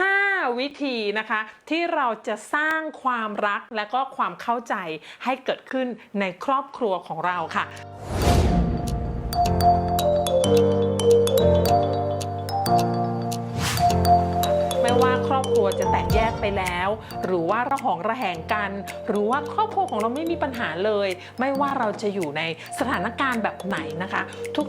5 วิธีนะคะ ที่เราจะสร้างความรักและก็ความเข้าใจให้เกิดขึ้นในครอบครัวของเราค่ะ รัวจะแตกแยกไปแล้ว หรือว่าระหองระแหงกัน หรือว่าครอบครัวของเราไม่มีปัญหาเลย ไม่ว่าเราจะอยู่ในสถานการณ์แบบไหนนะคะ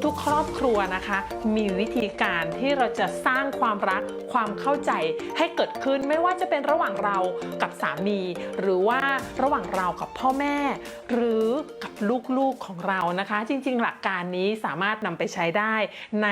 ทุกๆ ครอบครัวนะคะ มีวิธีการที่เราจะสร้างความรักความเข้าใจให้เกิดขึ้นไม่ว่าจะเป็นระหว่างเรากับสามี หรือว่าระหว่างเรากับพ่อแม่ หรือกับลูกๆของเรานะคะ จริงๆ หลักการนี้สามารถนำไปใช้ได้ใน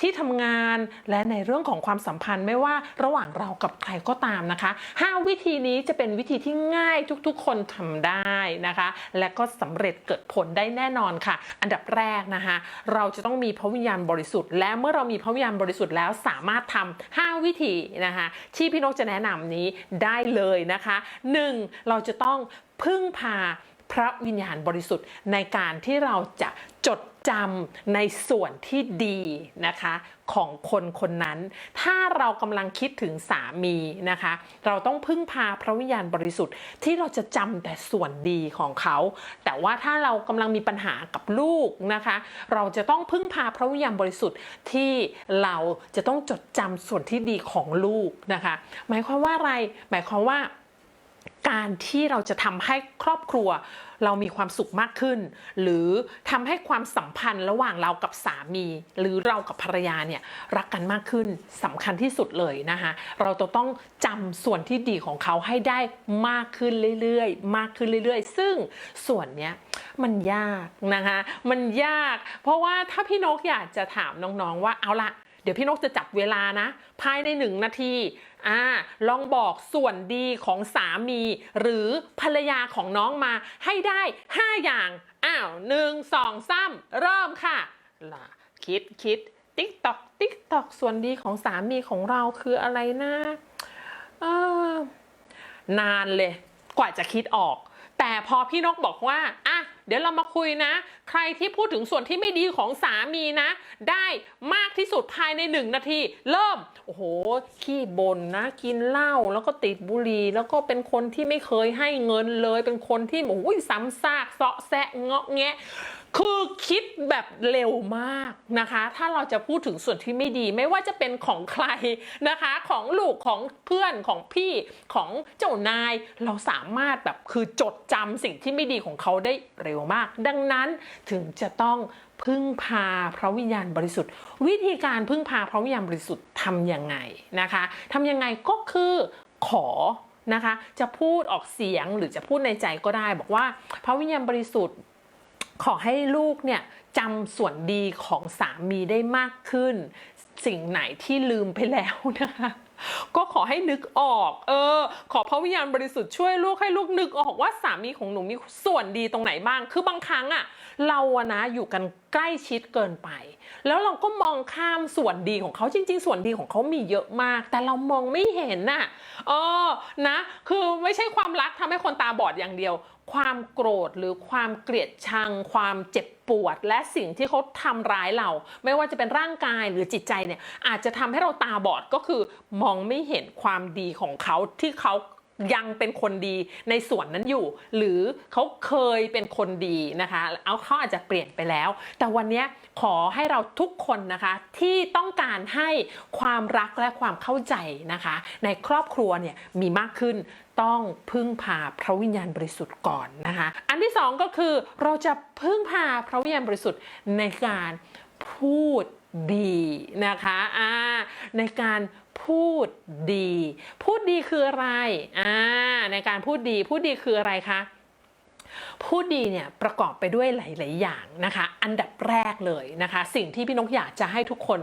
ที่ทำงานและในเรื่องของความสัมพันธ์ไม่ว่าระหว่างเรากับใครก็ตามนะคะ 5 วิธีนี้จะเป็นวิธีที่ง่ายทุกๆ คนทำได้นะคะ และก็สำเร็จเกิดผลได้แน่นอนค่ะ อันดับแรกนะคะ เราจะต้องมีพระวิญญาณบริสุทธิ์ และเมื่อเรามีพระวิญญาณบริสุทธิ์แล้วสามารถทำ5วิธีนะคะที่พี่นกจะแนะนำนี้ได้เลยนะคะ 1. เราจะต้องพึ่งพาพระวิญญาณบริสุทธิ์ในการที่เราจะ จดจำในส่วนที่ดีนะคะของคนคนนั้น ถ้าเรากำลังคิดถึงสามีนะคะ เราต้องพึ่งพาพระวิญญาณบริสุทธิ์ที่เราจะจำแต่ส่วนดีของเขา แต่ว่าถ้าเรากำลังมีปัญหากับลูกนะคะ เราจะต้องพึ่งพาพระวิญญาณบริสุทธิ์ที่เราจะต้องจดจำส่วนที่ดีของลูกนะคะ หมายความว่าอะไร หมายความว่า การที่เราจะทำให้ครอบครัวเรามีความสุขมากขึ้น หรือทำให้ความสัมพันธ์ระหว่างเรากับสามี หรือเรากับภรรยาเนี่ยรักกันมากขึ้นสำคัญที่สุดเลยนะคะเราจะต้องจำส่วนที่ดีของเขาให้ได้มากขึ้นเรื่อยๆ มากขึ้นเรื่อยๆ ซึ่งส่วนเนี้ยมันยากนะคะมันยาก เพราะว่าถ้าพี่นกอยากจะถามน้องๆว่าเอาละ ดี๋ยวพี่นกจะจับเวลานะ ภายในหนึ่งนาทีอ่าลองบอกส่วนดีของสามี หรือภรรยาของน้องมาให้ได้ 5 อย่างอ้าวหนึ่งสองสามเริ่มค่ะล่ะคิดคิดติ๊กตอกติ๊กตอกส่วนดีของสามีของเราคืออะไรนะเออนานเลย กว่าจะคิดออก แต่พอพี่นกบอกว่า เดี๋ยวเรามาคุยนะ ใครที่พูดถึงส่วนที่ไม่ดีของสามีนะ ได้มากที่สุดภายในหนึ่งนาที เริ่ม โอ้โห ขี้บ่นนะ กินเหล้าแล้วก็ติดบุหรี่แล้วก็เป็นคนที่ไม่เคยให้เงินเลย เป็นคนที่โอ้ยซ้ำซากเสาะแซะเงาะแงะ คือคิดแบบเร็วมากนะคะ ถ้าเราจะพูดถึงส่วนที่ไม่ดี ไม่ว่าจะเป็นของใครนะคะ ของลูกของเพื่อนของพี่ของเจ้านาย เราสามารถแบบคือจดจำสิ่งที่ไม่ดีของเขาได้เร็วมาก ดังนั้นถึงจะต้องพึ่งพาพระวิญญาณบริสุทธิ์ วิธีการพึ่งพาพระวิญญาณบริสุทธิ์ทำยังไงนะคะทำยังไงก็คือขอนะคะ จะพูดออกเสียงหรือจะพูดในใจก็ได้ บอกว่าพระวิญญาณบริสุทธิ์ ขอให้ลูกเนี่ยจำส่วนดีของสามีได้มากขึ้น สิ่งไหนที่ลืมไปแล้วนะคะก็ขอให้นึกออก เออ ขอพระวิญญาณบริสุทธิ์ช่วยลูกให้ลูกนึกออกว่าสามีของหนูมีส่วนดีตรงไหนบ้าง คือบางครั้งอะเราอะนะอยู่กันใกล้ชิดเกินไป แล้วเราก็มองข้ามส่วนดีของเขาจริง ๆ ส่วนดีของเขามีเยอะมาก แต่เรามองไม่เห็นน่ะ เออ นะ คือไม่ใช่ความรักทำให้คนตาบอดอย่างเดียว ความโกรธหรือความเกลียดชัง ความเจ็บปวด และสิ่งที่เขาทำร้ายเรา ไม่ว่าจะเป็นร่างกายหรือจิตใจเนี่ยอาจจะทำให้เราตาบอดก็คือ มองไม่เห็นความดีของเขาที่เขายังเป็นคนดีในส่วนนั้นอยู่ หรือเขาเคยเป็นคนดีนะคะ เอาเขาอาจจะเปลี่ยนไปแล้ว แต่วันนี้ขอให้เราทุกคนนะคะ ที่ต้องการให้ความรักและความเข้าใจนะคะ ในครอบครัวเนี่ยมีมากขึ้น ต้องพึ่งพาพระวิญญาณบริสุทธิ์ก่อนนะคะ อันที่สองก็คือเราจะพึ่งพาพระวิญญาณบริสุทธิ์ในการพูดดีนะคะอ่าในการพูดดี พูดดีคืออะไรอ่าในการพูดดี พูดดีคืออะไรคะ พูดดีเนี่ยประกอบไปด้วยหลาย ๆ อย่างนะคะ อันดับแรกเลยนะคะ สิ่งที่พี่นกอยากจะให้ทุกคน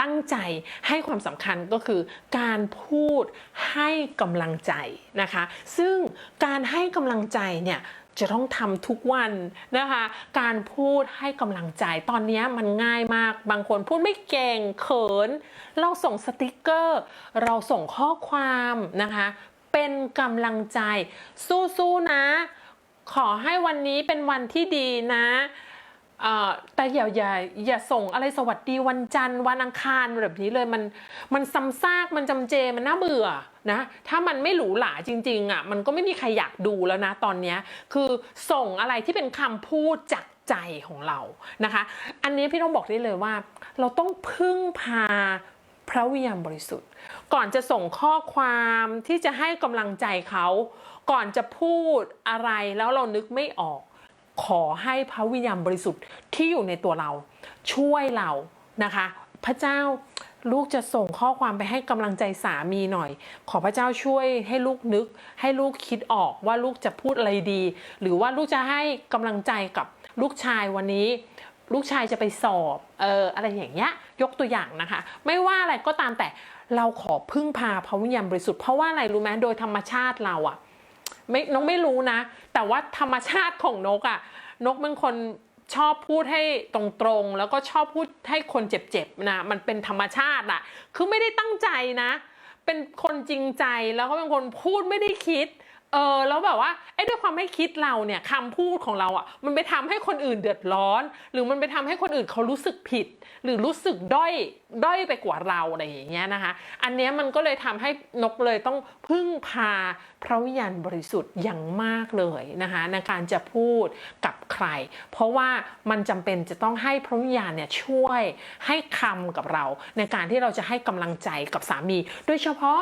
ตั้งใจให้ความสำคัญก็คือ การพูดให้กำลังใจนะคะ ซึ่งการให้กำลังใจเนี่ยจะต้องทำทุกวันนะคะ การพูดให้กำลังใจตอนนี้มันง่ายมาก บางคนพูดไม่เก่งเขิน เราส่งสติกเกอร์ เราส่งข้อความนะคะ เป็นกำลังใจสู้ๆนะ ขอให้วันนี้เป็นวันที่ดีนะแต่อย่าอย่าอย่าส่งอะไรสวัสดีวันจันทร์วันอังคารแบบนี้เลยมันมันซ้ำซากมันจำเจมันน่าเบื่อนะถ้ามันไม่หรูหราจริงๆอะมันก็ไม่มีใครอยากดูแล้วนะตอนนี้คือส่งอะไรที่เป็นคำพูดจากใจของเรานะคะ อันนี้พี่ต้องบอกได้เลยว่า เราต้องพึ่งพา พระวิญญาณบริสุทธิ์ ก่อนจะส่งข้อความที่จะให้กำลังใจเขา ก่อนจะพูดอะไรแล้วเรานึกไม่ออก ขอให้พระวิญญาณบริสุทธิ์ที่อยู่ในตัวเรา ช่วยเรานะคะ พระเจ้าลูกจะส่งข้อความไปให้กำลังใจสามีหน่อย ขอพระเจ้าช่วยให้ลูกนึก ให้ลูกคิดออกว่าลูกจะพูดอะไรดี หรือว่าลูกจะให้กำลังใจกับลูกชายวันนี้ ลูกชายจะไปสอบเอออะไรอย่างเงี้ยยกตัวอย่างนะคะ ไม่ว่าอะไรก็ตามแต่เราขอพึ่งพาพระวิญญาณบริสุทธิ์เพราะว่าอะไรรู้ไหมโดยธรรมชาติเราอะไม่นกไม่รู้นะ แต่ว่าธรรมชาติของนกอะนกเป็นคนชอบพูดให้ตรงๆ แล้วก็ชอบพูดให้คนเจ็บๆนะมันเป็นธรรมชาติอะคือไม่ได้ตั้งใจนะ เป็นคนจริงใจแล้วก็เป็นคนพูดไม่ได้คิด เออแล้วแบบว่าไอ้ด้วยความไม่คิดเราเนี่ยคำพูดของเราอะ่ะ มันไปทำให้คนอื่นเดือดร้อน หรือมันไปทำให้คนอื่นเขารู้สึกผิด หรือรู้สึกด้อยด้อยไปกว่าเราอะไรอย่างเงี้ยนะคะ อันเนี้ยมันก็เลยทำให้นกเลยต้องพึ่งพาพระวิญญาณบริสุทธิ์อย่างมากเลยนะคะในการจะพูดกับใคร เพราะว่ามันจำเป็นจะต้องให้พระวิญญาณเนี่ยช่วยให้คำกับเรา ในการที่เราจะให้กำลังใจกับสามี โดยเฉพาะ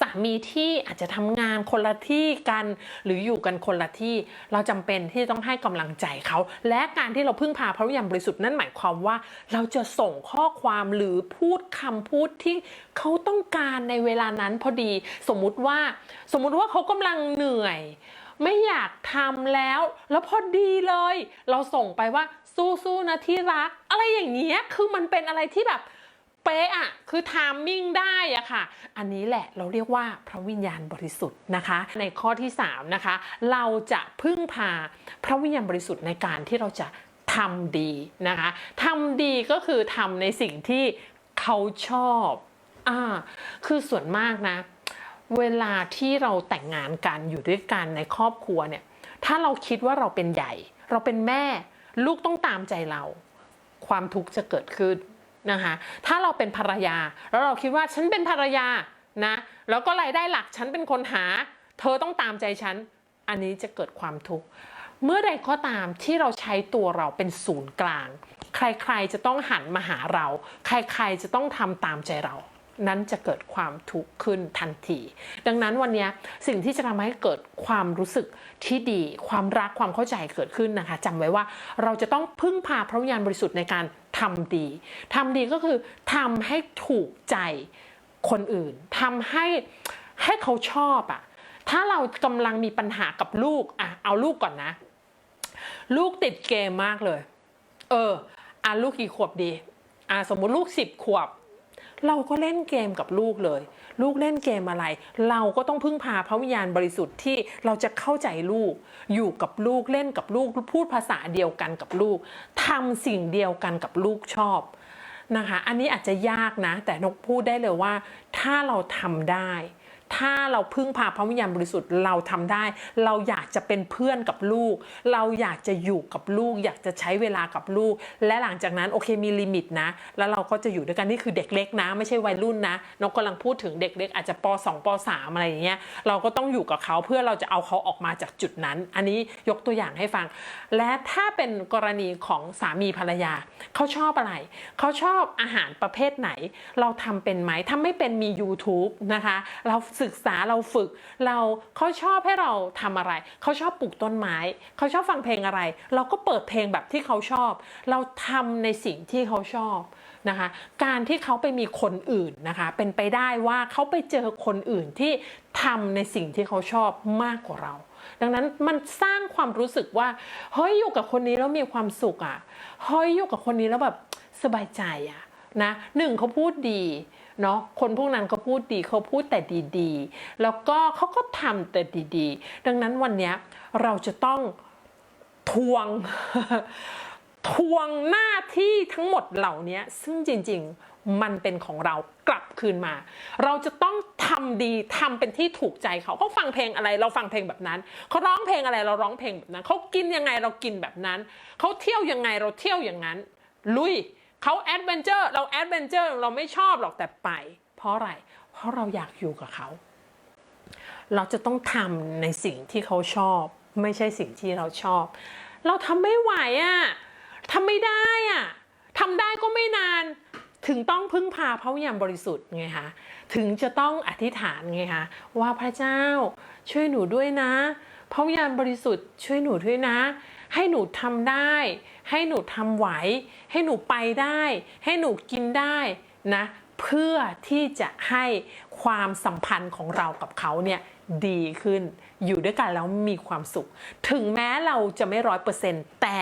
สามีที่อาจจะทำงานคนละที่กัน หรืออยู่กันคนละที่ เราจำเป็นที่ต้องให้กำลังใจเขา และการที่เราพึ่งพาพระวิญญาณบริสุทธิ์นั่นหมายความว่า เราจะส่งข้อความหรือพูดคำพูดที่เขาต้องการในเวลานั้นพอดี สมมุติว่าสมมุติว่าเขากำลังเหนื่อย ไม่อยากทำแล้ว แล้วพอดีเลย เราส่งไปว่าสู้ๆนะที่รัก อะไรอย่างเงี้ยคือมันเป็นอะไรที่แบบ ป๊ะอะคือไทามมิ่งได้อะค่ะ อันนี้แหละเราเรียกว่าพระวิญญาณบริสุทธิ์นะคะ ในข้อที่3นะคะเราจะพึ่งพาพระวิญญาณบริสุทธิ์ในการที่เราจะทำดีนะคะทำดีก็คือทำในสิ่งที่เขาชอบอ่าคือส่วนมากนะ เวลาที่เราแต่งงานกันอยู่ด้วยกันในครอบครัวเนี่ย ถ้าเราคิดว่าเราเป็นใหญ่ เราเป็นแม่ ลูกต้องตามใจเรา ความทุกข์จะเกิดขึ้น นะคะ ถ้าเราเป็นภรรยา แล้วเราคิดว่าฉันเป็นภรรยานะ แล้วก็รายได้หลักฉันเป็นคนหา เธอต้องตามใจฉัน อันนี้จะเกิดความทุกข์ เมื่อใดก็ตามที่เราใช้ตัวเราเป็นศูนย์กลาง ใครๆจะต้องหันมาหาเรา ใครๆจะต้องทำตามใจเรานั้นจะเกิดความทุกข์ขึ้นทันที ดังนั้นวันนี้สิ่งที่จะทำให้เกิดความรู้สึกที่ดี ความรักความเข้าใจเกิดขึ้นนะคะจำไว้ว่าเราจะต้องพึ่งพาพระวิญญาณบริสุทธิ์ในการ ทำดีทำดีก็คือทำให้ถูกใจคนอื่นทำให้ให้เขาชอบอะถ้าเรากำลังมีปัญหากับลูกอะเอาลูกก่อนนะ ลูกติดเกมมากเลย เอออะลูกกี่ขวบดีอะสมมุติลูกสิบขวบ เราก็เล่นเกมกับลูกเลย ลูกเล่นเกมอะไร เราก็ต้องพึ่งพาพระวิญญาณบริสุทธิ์ที่เราจะเข้าใจลูก อยู่กับลูกเล่นกับลูกพูดภาษาเดียวกันกับลูกทำสิ่งเดียวกันกับลูกชอบนะคะ อันนี้อาจจะยากนะ แต่นกพูดได้เลยว่า ถ้าเราทำได้ ถ้าเราพึ่งพาพระวิญญาณบริสุทธิ์เราทำได้ เราอยากจะเป็นเพื่อนกับลูก เราอยากจะอยู่กับลูก อยากจะใช้เวลากับลูก และหลังจากนั้นโอเคมีลิมิตนะ แล้วเราก็จะอยู่ด้วยกันนี่คือเด็กเล็กนะ ไม่ใช่วัยรุ่นนะนกกำลังพูดถึงเด็กเล็กอาจจะป .2 ป .3 อะไรอย่างเงี้ยเราก็ต้องอยู่กับเขาเพื่อเราจะเอาเขาออกมาจากจุดนั้น อันนี้ยกตัวอย่างให้ฟัง และถ้าเป็นกรณีของสามีภรรยาเขาชอบอะไรเขาชอบอาหารประเภทไหน เราทำเป็นไหมถ้าไม่เป็นมี YouTube นะคะเราศึกษาเราฝึก เราเขาชอบให้เราทำอะไร เขาชอบปลูกต้นไม้ เขาชอบฟังเพลงอะไร เราก็เปิดเพลงแบบที่เขาชอบ เราทำในสิ่งที่เขาชอบนะคะการที่เขาไปมีคนอื่นนะคะ เป็นไปได้ว่าเขาไปเจอคนอื่นที่ทำในสิ่งที่เขาชอบมากกว่าเรา ดังนั้นมันสร้างความรู้สึกว่าเฮ้ยอยู่กับคนนี้แล้วมีความสุขอะเฮ้ยอยู่กับคนนี้แล้วแบบสบายใจอะ นะหนึ่งเขาพูดดีเนาะคนพวกนั้นเขาพูดดีเขาพูดแต่ดีๆ แล้วก็เขาก็ทำแต่ดีๆ ดังนั้นวันนี้เราจะต้องทวงทวงหน้าที่ทั้งหมดเหล่านี้ซึ่งจริงๆมันเป็นของเรากลับคืนมา เราจะต้องททำดีทำเป็นที่ถูกใจเขาเขาฟังเพลงอะไรเราฟังเพลงแบบนั้นเขาร้องเพลงอะไรเราร้องเพลงแบบนั้นเขากินยังไงเรากินแบบนั้นเขาเที่ยวยังไงเราเที่ยวอย่างนั้น ลุย เขาแอดเวนเจอร์เราแอดเวนเจอร์เราไม่ชอบหรอกแต่ไป เพราะอะไร เพราะเราอยากอยู่กับเขา เราจะต้องทำในสิ่งที่เขาชอบ ไม่ใช่สิ่งที่เราชอบ เราทำไม่ไหวอะ่ะทำไม่ได้อะ่ะทำได้ก็ไม่นาน ถึงต้องพึ่งพาพระวิญญาณบริสุทธิ์ไงคะถึงจะต้องอธิษฐานไงคะว่าพระเจ้าช่วยหนูด้วยนะพระวิญญาณบริสุทธิ์ช่วยหนูด้วยนะ ให้หนูทำได้ ให้หนูทำไหว ให้หนูไปได้ ให้หนูกินได้นะเพื่อที่จะให้ความสัมพันธ์ของเรากับเขาเนี่ยดีขึ้น อยู่ด้วยกันแล้วมีความสุข ถึงแม้เราจะไม่ร้อยเปอร์เซ็นต์แต่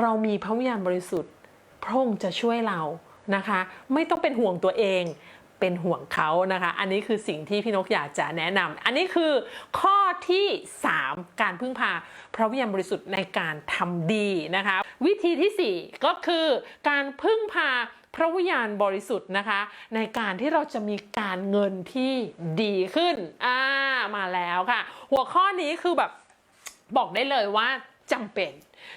เรามีพระวิญญาณบริสุทธิ์พระองค์จะช่วยเรานะคะ ไม่ต้องเป็นห่วงตัวเอง เป็นห่วงเขานะคะ อันนี้คือสิ่งที่พี่นกอยากจะแนะนำอันนี้คือข้อที่ 3 การพึ่งพาพระวิญญาณบริสุทธิ์ในการทำดีนะคะ วิธีที่ 4 ก็คือการพึ่งพาพระวิญญาณบริสุทธิ์นะคะ ในการที่เราจะมีการเงินที่ดีขึ้นอ่ามาแล้วค่ะ หัวข้อนี้คือแบบบอกได้เลยว่าจำเป็น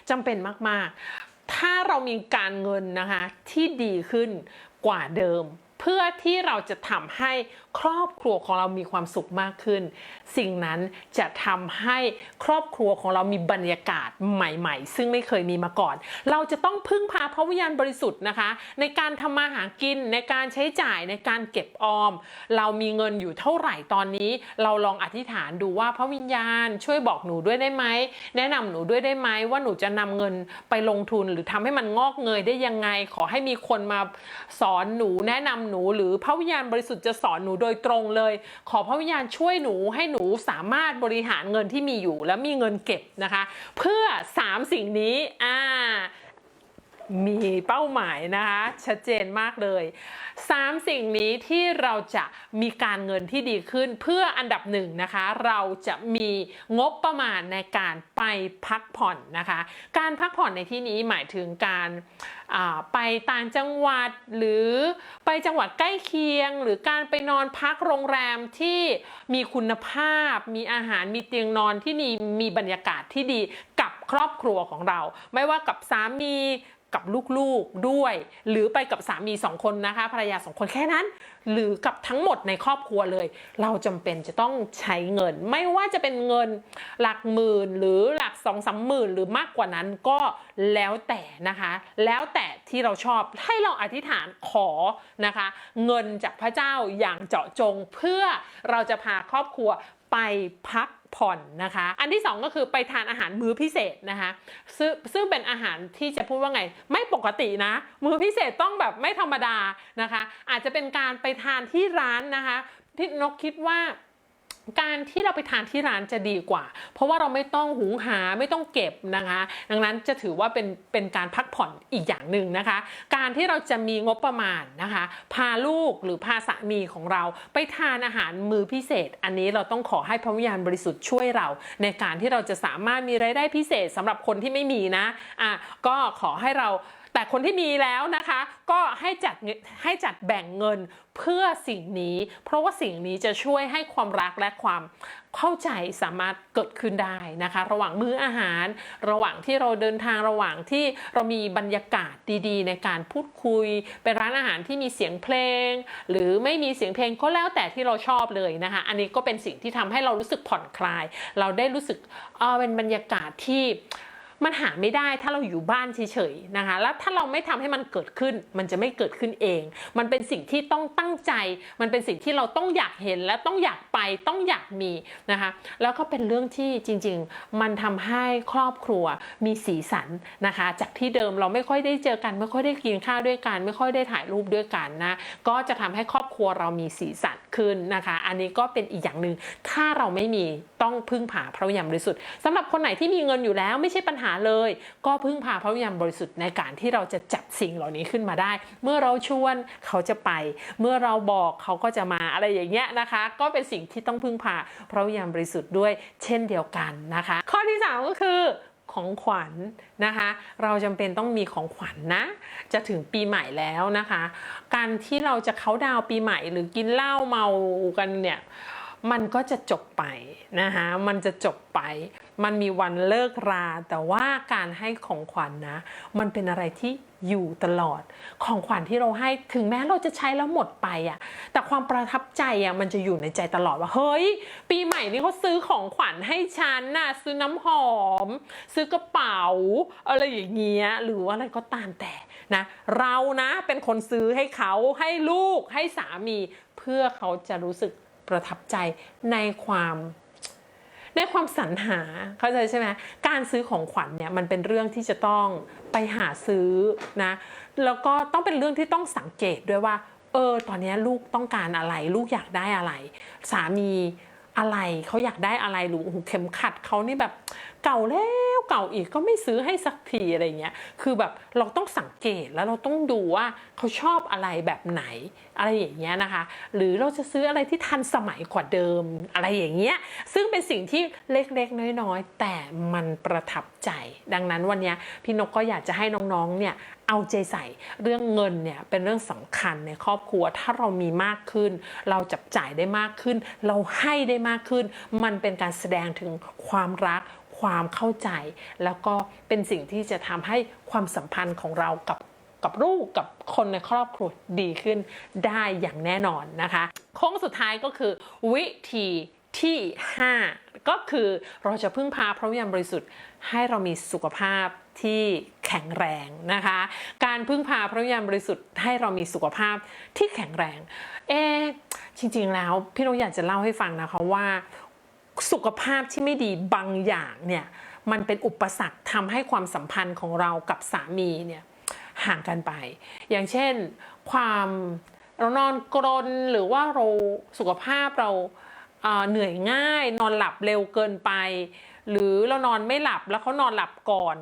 จำเป็นมาก ๆ ถ้าเรามีการเงินนะคะที่ดีขึ้นกว่าเดิม เพื่อที่เราจะทำให้ครอบครัวของเรามีความสุขมากขึ้น สิ่งนั้นจะทำให้ครอบครัวของเรามีบรรยากาศใหม่ ๆ ซึ่งไม่เคยมีมาก่อน เราจะต้องพึ่งพาพระวิญญาณบริสุทธิ์นะคะ ในการทำมาหากินในการใช้จ่ายในการเก็บออม เรามีเงินอยู่เท่าไหร่ตอนนี้ เราลองอธิษฐานดูว่าพระวิญญาณช่วยบอกหนูด้วยได้ไหมแนะนำหนูด้วยได้ไหมว่าหนูจะนำเงินไปลงทุนหรือทำให้มันงอกเงยได้ยังไง ขอให้มีคนมาสอนหนูแนะนำหนู หรือพระวิญญาณบริสุทธิ์จะสอนหนูโดยตรงเลย ขอพระวิญญาณช่วยหนูให้หนูสามารถบริหารเงินที่มีอยู่ และมีเงินเก็บนะคะ เพื่อ 3 สิ่งนี้อ่ามีเป้าหมายนะคะ ชัดเจนมากเลยสามสิ่งนี้ที่เราจะมีการเงินที่ดีขึ้นเพื่ออันดับหนึ่งนะคะ เราจะมีงบประมาณในการไปพักผ่อนนะคะ การพักผ่อนในที่นี้หมายถึงการ ไปต่างจังหวัดหรือไปจังหวัดใกล้เคียง หรือการไปนอนพักโรงแรมที่มีคุณภาพ มีอาหารมีเตียงนอนที่ดีมีบรรยากาศที่ดีกับครอบครัวของเรา ไม่ว่ากับสามี กับลูกๆด้วย หรือไปกับสามีสองคนนะคะภรรยาสองคนแค่นั้น หรือกับทั้งหมดในครอบครัวเลย เราจำเป็นจะต้องใช้เงิน ไม่ว่าจะเป็นเงินหลักหมื่นหรือหลักสองสามหมื่นหรือมากกว่านั้นก็แล้วแต่นะคะ แล้วแต่ที่เราชอบให้เราอธิษฐานขอนะคะ เงินจากพระเจ้าอย่างเจาะจงเพื่อเราจะพาครอบครัวไปพัก ผ่อนนะคะ อันที่สองก็คือไปทานอาหารมื้อพิเศษนะคะซึ่งซึ่งเป็นอาหารที่จะพูดว่าไง ไม่ปกตินะ มื้อพิเศษต้องแบบไม่ธรรมดานะคะ อาจจะเป็นการไปทานที่ร้านนะคะ ที่นกคิดว่า การที่เราไปทานที่ร้านจะดีกว่า เพราะว่าเราไม่ต้องหุงหาไม่ต้องเก็บนะคะ ดังนั้นจะถือว่าเป็นเป็นการพักผ่อนอีกอย่างหนึ่งนะคะ การที่เราจะมีงบประมาณนะคะ พาลูกหรือพาสามีของเราไปทานอาหารมือพิเศษ อันนี้เราต้องขอให้พระวิญญาณบริสุทธิ์ช่วยเรา ในการที่เราจะสามารถมีรายได้พิเศษสำหรับคนที่ไม่มีนะอะก็ขอให้เรา แต่คนที่มีแล้วนะคะ ก็ให้จัดให้จัดแบ่งเงินเพื่อสิ่งนี้ เพราะว่าสิ่งนี้จะช่วยให้ความรักและความเข้าใจสามารถเกิดขึ้นได้นะคะ ระหว่างมื้ออาหาร ระหว่างที่เราเดินทางระหว่างที่เรามีบรรยากาศดีๆ ในการพูดคุยเป็นร้านอาหารที่มีเสียงเพลง หรือไม่มีเสียงเพลงก็แล้วแต่ที่เราชอบเลยนะคะ อันนี้ก็เป็นสิ่งที่ทำให้เรารู้สึกผ่อนคลาย เราได้รู้สึกเออเป็นบรรยากาศที่ มันหาไม่ได้ถ้าเราอยู่บ้านเฉยๆนะคะ แล้วถ้าเราไม่ทำให้มันเกิดขึ้น มันจะไม่เกิดขึ้นเอง มันเป็นสิ่งที่ต้องตั้งใจ มันเป็นสิ่งที่เราต้องอยากเห็นและต้องอยากไปต้องอยากมีนะคะ แล้วก็เป็นเรื่องที่จริง ๆ มันทำให้ครอบครัวมีสีสันนะคะ จากที่เดิมเราไม่ค่อยได้เจอกัน ไม่ค่อยได้กินข้าวด้วยกัน ไม่ค่อยได้ถ่ายรูปด้วยกันนะ ก็จะทำให้ครอบครัวเรามีสีสันขึ้นนะคะ อันนี้ก็เป็นอีกอย่างหนึ่งถ้าเราไม่มีต้องพึ่งพาพระวิญญาณบริสุทธิ์สำหรับคนไหนที่มีเงินอยู่แล้วไม่ใช่ปัญหาเลย ก็พึ่งพาพระวิญญาณบริสุทธิ์ในการที่เราจะจับสิ่งเหล่านี้ขึ้นมาได้ เมื่อเราชวนเขาจะไป เมื่อเราบอกเขาก็จะมาอะไรอย่างเงี้ยนะคะ ก็เป็นสิ่งที่ต้องพึ่งพาพระวิญญาณบริสุทธิ์ด้วย เช่นเดียวกันนะคะ ข้อที่สามก็คือของขวัญนะคะ เราจำเป็นต้องมีของขวัญนะ จะถึงปีใหม่แล้วนะคะ การที่เราจะเขาดาวปีใหม่หรือกินเหล้าเมากันเนี่ย มันก็จะจบไปนะคะมันจะจบไป มันมีวันเลิกรา แต่ว่าการให้ของขวัญนะ มันเป็นอะไรที่อยู่ตลอด ของขวัญที่เราให้ถึงแม้เราจะใช้แล้วหมดไปอะแต่ความประทับใจอะมันจะอยู่ในใจตลอดว่า เฮ้ย ปีใหม่นี้เขาซื้อของขวัญให้ฉันน่ะ ซื้อน้ำหอม ซื้อกระเป๋า อะไรอย่างเงี้ย หรือว่าอะไรก็ตามแต่นะ เรานะเป็นคนซื้อให้เขาให้ลูกให้สามี เพื่อเขาจะรู้สึก ประทับใจในความในความสรรหาเข้าใจใช่ไหมการซื้อของขวัญเนี่ยมันเป็นเรื่องที่จะต้องไปหาซื้อนะแล้วก็ต้องเป็นเรื่องที่ต้องสังเกตด้วยว่า เออ ตอนนี้ลูกต้องการอะไร ลูกอยากได้อะไร สามีอะไรเขาอยากได้อะไรหรือเข็มขัดเขานี่แบบ เก่าแล้วเก่าอีกก็ไม่ซื้อให้สักทีอะไรเงี้ยคือแบบเราต้องสังเกตแล้วเราต้องดูว่าเขาชอบอะไรแบบไหนอะไรอย่างเงี้ยนะคะ หรือเราจะซื้ออะไรที่ทันสมัยกว่าเดิมอะไรอย่างเงี้ยซึ่งเป็นสิ่งที่เล็กๆน้อยๆ แต่มันประทับใจ ดังนั้นวันนี้พี่นกก็อยากจะให้น้องๆเนี่ยเอาใจใส่เรื่องเงินเนี่ยเป็นเรื่องสำคัญในครอบครัวถ้าเรามีมากขึ้น เราจับจ่ายได้มากขึ้น เราให้ได้มากขึ้น มันเป็นการแสดงถึงความรัก ความเข้าใจ แล้วก็เป็นสิ่งที่จะทำให้ความสัมพันธ์ของเรากับกับลูกกับคนในครอบครัวดีขึ้นได้อย่างแน่นอนนะคะโค้งสุดท้ายก็คือวิธีที่ 5 ก็คือเราจะพึ่งพาพระวิญญาณบริสุทธิ์ให้เรามีสุขภาพที่แข็งแรงนะคะ การพึ่งพาพระวิญญาณบริสุทธิ์ให้เรามีสุขภาพที่แข็งแรง เอจริงๆแล้วพี่นกอยากจะเล่าให้ฟังนะคะว่า สุขภาพที่ไม่ดีบางอย่างเนี่ยมันเป็นอุปสรรคทำให้ความสัมพันธ์ของเรากับสามีเนี่ยห่างกันไป อย่างเช่นความเรานอนกรนหรือว่าเราสุขภาพเราเหนื่อยง่าย นอนหลับเร็วเกินไป หรือเรานอนไม่หลับแล้วเขานอนหลับก่อน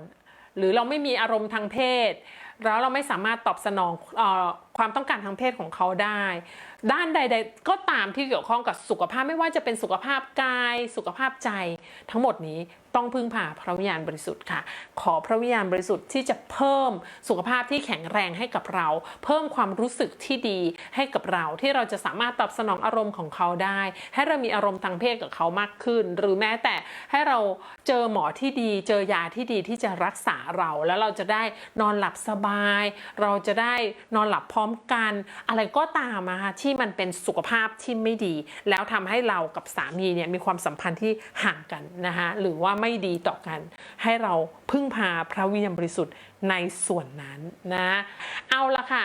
หรือเราไม่มีอารมณ์ทางเพศ แล้วเราไม่สามารถตอบสนองอ ความต้องการทางเพศของเขาได้ ด้านใด ๆ ก็ตามที่เกี่ยวข้องกับสุขภาพไม่ว่าจะเป็นสุขภาพกาย สุขภาพใจ ทั้งหมดนี้ต้องพึ่งพาพระวิญญาณบริสุทธิ์ค่ะ ขอพระวิญญาณบริสุทธิ์ที่จะเพิ่มสุขภาพที่แข็งแรงให้กับเรา เพิ่มความรู้สึกที่ดีให้กับเราที่เราจะสามารถตอบสนองอารมณ์ของเขาได้ ให้เรามีอารมณ์ทางเพศกับเขามากขึ้น หรือแม้แต่ให้เราเจอหมอที่ดี เจอยาที่ดีที่จะรักษาเรา แล้วเราจะได้นอนหลับสบาย เราจะได้นอนหลับพร้อมกันอะไรก็ตามอะค่ะที่มันเป็นสุขภาพที่ไม่ดี แล้วทำให้เรากับสามีเนี่ยมีความสัมพันธ์ที่ห่างกันนะคะหรือว่าไม่ดีต่อกัน ให้เราพึ่งพาพระวิญญาณบริสุทธิ์ในส่วนนั้นนะเอาละค่ะ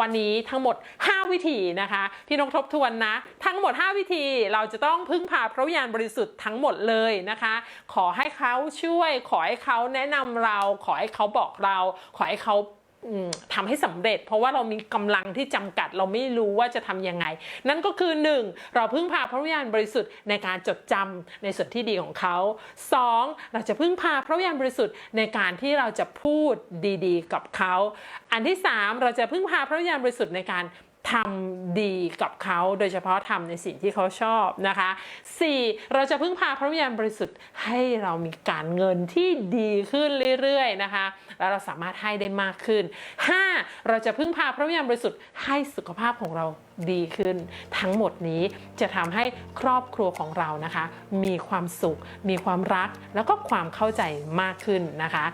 วันนี้ทั้งหมด 5 วิธีนะคะ พี่นกทบทวนนะ ทั้งหมด 5 วิธีเราจะต้องพึ่งพาพระวิญญาณบริสุทธิ์ทั้งหมดเลยนะคะ ขอให้เขาช่วย ขอให้เขาแนะนำเรา ขอให้เขาบอกเรา ขอให้เขา ทำให้สำเร็จ เพราะว่าเรามีกำลังที่จำกัด เราไม่รู้ว่าจะทำยังไง นั่นก็คือ 1. เราพึ่งพาพระวิญญาณบริสุทธิ์ในการจดจำในส่วนที่ดีของเขา 2. เราจะพึ่งพาพระวิญญาณบริสุทธิ์ในการที่เราจะพูดดี ๆ กับเขา อันที่ 3 เราจะพึ่งพาพระวิญญาณบริสุทธิ์ในการ ทำดีกับเขาโดยเฉพาะทำในสิ่งที่เขาชอบนะคะ 4. เราจะพึ่งพาพระวิญญาณบริสุทธิ์ให้เรามีการเงินที่ดีขึ้นเรื่อยๆนะคะ แล้วเราสามารถให้ได้มากขึ้น 5. เราจะพึ่งพาพระวิญญาณบริสุทธิ์ให้สุขภาพของเราดีขึ้น ทั้งหมดนี้จะทำให้ครอบครัวของเรานะคะ มีความสุข มีความรักแล้วก็ความเข้าใจมากขึ้นนะคะ